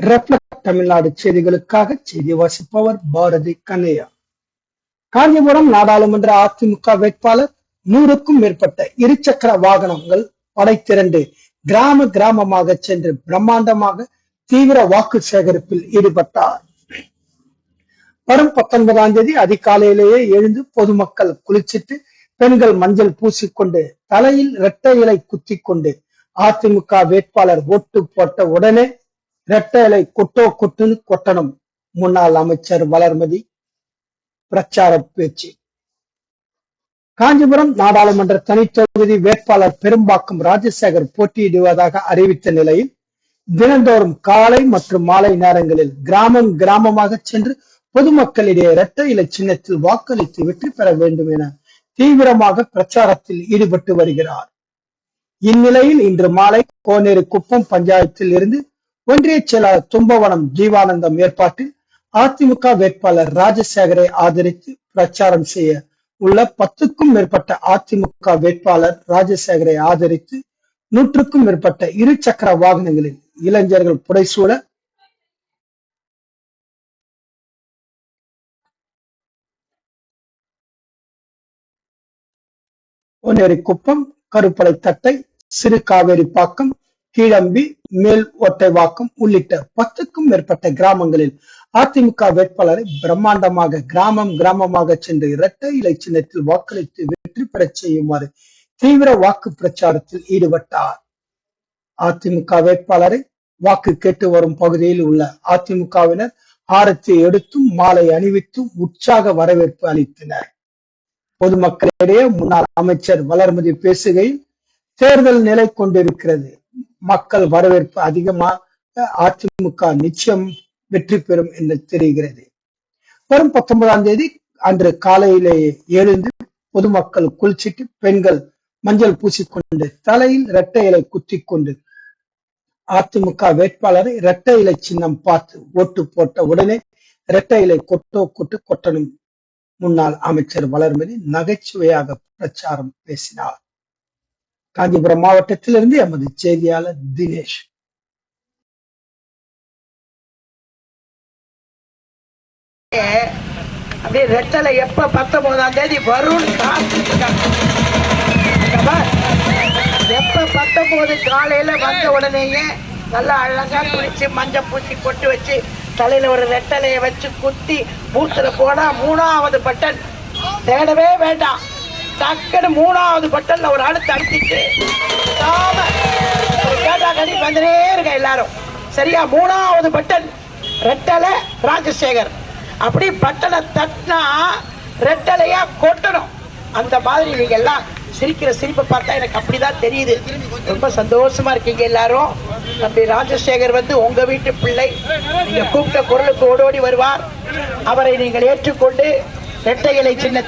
Reflect Tamil Nadu செய்திகளுக்காக செய்தி வாசிப்பவர் பாரதி கண்ணையா. காஞ்சிபுரம் நாடாளுமன்ற அதிமுக வேட்பாளர் நூறுக்கும் மேற்பட்ட இருசக்கர வாகனங்கள் படைத்திரண்டு கிராம கிராமமாக சென்று பிரம்மாண்டமாக தீவிர வாக்கு சேகரிப்பில் ஈடுபட்டார். வரும் பத்தொன்பதாம் தேதி அதிகாலையிலேயே எழுந்து பொதுமக்கள் குளிச்சிட்டு பெண்கள் மஞ்சள் பூசிக்கொண்டு தலையில் இரட்டை இலை குத்தி கொண்டு அதிமுக வேட்பாளர் ஓட்டு போட்ட உடனே இரட்டை இலை கொட்டோ கொட்டுன்னு கொட்டணும். முன்னாள் அமைச்சர் வளர்மதி பிரச்சார பேச்சு. காஞ்சிபுரம் நாடாளுமன்ற தனித்தொகுதி வேட்பாளர் பெரும்பாக்கம் ராஜசேகர் போட்டியிடுவதாக அறிவித்த நிலையில் தினந்தோறும் காலை மற்றும் மாலை நேரங்களில் கிராமம் கிராமமாக சென்று பொதுமக்களிடையே இரட்டை இலை சின்னத்தில் வாக்களித்து வெற்றி பெற வேண்டும் என தீவிரமாக பிரச்சாரத்தில் ஈடுபட்டு வருகிறார். இந்நிலையில் இன்று மாலை கோனேரி குப்பம் பஞ்சாயத்தில் இருந்து ஒன்றிய செயலாளர் தும்பவனம் ஜீவானந்தம் ஏற்பாட்டில் அதிமுக வேட்பாளர் ராஜசேகரை ஆதரித்து பிரச்சாரம் செய்ய உள்ள பத்துக்கும் மேற்பட்ட அதிமுக வேட்பாளர் ராஜசேகரை ஆதரித்து நூற்றுக்கும் மேற்பட்ட இரு சக்கர வாகனங்களில் இளைஞர்கள் புடைசூழ ஒன்னேரி குப்பம் கருப்பளை தட்டை சிறு காவேரி பாக்கம் கீழம்பி மேல் ஒட்டைவாக்கம் உள்ளிட்ட பத்துக்கும் மேற்பட்ட கிராமங்களில் அதிமுக வேட்பாளரை பிரம்மாண்டமாக கிராமம் கிராமமாக சென்று இரட்டை இலை சின்னத்தில் வாக்களித்து வெற்றி பெறச் செய்யுமாறு தீவிர வாக்கு பிரச்சாரத்தில் ஈடுபட்டார். அதிமுக வேட்பாளரை வாக்கு கேட்டு வரும் பகுதியில் உள்ள அதிமுகவினர் ஆரத்தி எடுத்தும் மாலை அணிவித்தும் உற்சாக வரவேற்பு அளித்தனர். பொதுமக்களிடையே முன்னாள் அமைச்சர் வளர்மதி பேசுகையில் தேர்தல் நிலை கொண்டிருக்கிறது. மக்கள் வரவேற்பு அதிகமாக அதிமுக நிச்சயம் வெற்றி பெறும் என்று தெரிகிறது. வரும் பத்தொன்பதாம் தேதி அன்று காலையிலேயே எழுந்து பொதுமக்கள் குளிச்சிட்டு பெண்கள் மஞ்சள் பூசிக்கொண்டு தலையில் இரட்டை இலை குத்தி கொண்டு அதிமுக வேட்பாளரை இரட்டை இலை சின்னம் பார்த்து ஓட்டு போட்ட உடனே இரட்டை இலை கொட்டோ கொட்டு கொட்டணும் முன்னாள் அமைச்சர் வளர்மதி நகைச்சுவையாக பிரச்சாரம் பேசினார். காஞ்சிபுரம் மாவட்டத்திலிருந்து எமது செய்தியாளர் தினேஷ். அப்படியே ரெட்டலை எப்ப பத்தொன்பதாம் தேதி வரும்னு எப்ப பத்தொன்பது காலையில வந்த உடனேயே நல்லா அழகா குளிச்சு மஞ்சள் பூசி கொட்டு வச்சு தலையில ஒரு ரெட்டலையை வச்சு குத்தி பூத்துல போனா மூணாவது பட்டன். தேடவே வேண்டாம். டக்குன்னு மூணாவது பட்டல்ல ஒரு ஆளு தடுத்துட்டு. தாம கேட்டா கட்டி வந்துட்டே இருக்க எல்லாரும். சரியா? மூணாவது பட்டன் ரெட்டலை ராஜசேகர். அப்படி பட்டனை தட்டினா ரெட்டலையா கொட்டணும். அந்த மாதிரி நீங்க எல்லாம் சிரிக்கிற சிரிப்பை பார்த்தா எனக்கு அப்படிதான் தெரியுது. ரொம்ப சந்தோஷமா இருக்கீங்க எல்லாரும். தம்பி ராஜசேகர் வந்து உங்க வீட்டு பிள்ளை. நீங்க கூப்பிட்ட குரலுக்கு ஓடோடி வருவார். அவரை நீங்கள் ஏற்றுக்கொண்டு ரெட்டைகளை இலை சின்ன